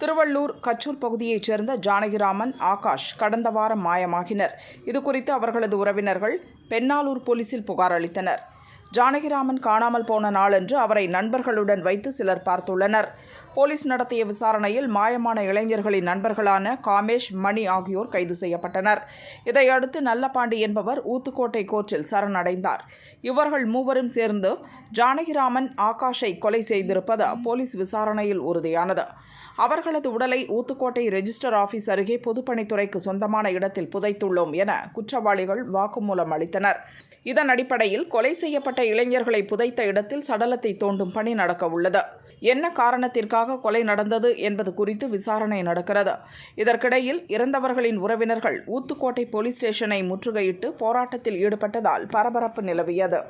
திருவள்ளூர் கச்சூர் பகுதியைச் சேர்ந்த ஜானகிராமன் ஆகாஷ் கடந்த வாரம் மாயமாகினர். இதுகுறித்து அவர்களது உறவினர்கள் பெண்ணாலூர் போலீசில் புகார் அளித்தனர். ஜானகிராமன் காணாமல் போன நாளன்று அவரை நண்பர்களுடன் வைத்து சிலர் பார்த்துள்ளனர். போலீஸ் நடத்திய விசாரணையில் மாயமான இளைஞர்களின் நண்பர்களான காமேஷ் மணி ஆகியோர் கைது செய்யப்பட்டனர். இதையடுத்து நல்லபாண்டி என்பவர் ஊத்துக்கோட்டை கோர்ட்டில் சரணடைந்தார். இவர்கள் மூவரும் சேர்ந்து ஜானகிராமன் ஆகாஷை கொலை செய்திருப்பது போலீஸ் விசாரணையில் உறுதியானது. அவர்களது உடலை ஊத்துக்கோட்டை ரெஜிஸ்டர் ஆபீஸ் அருகே பொதுப்பணித்துறைக்கு சொந்தமான இடத்தில் புதைத்துள்ளோம் என குற்றவாளிகள் வாக்குமூலம் அளித்தனர். இதன் அடிப்படையில் கொலை செய்யப்பட்ட இளைஞர்களை புதைத்த இடத்தில் சடலத்தை தோண்டும் பணி நடக்க உள்ளது என்ன காரணத்திற்காக கொலை நடந்தது என்பது குறித்து விசாரணை நடக்கிறது. இதற்கிடையில் இறந்தவர்களின் உறவினர்கள் ஊத்துக்கோட்டை போலீஸ் ஸ்டேஷனை முற்றுகையிட்டு போராட்டத்தில் ஈடுபட்டதால் பரபரப்பு நிலவியது.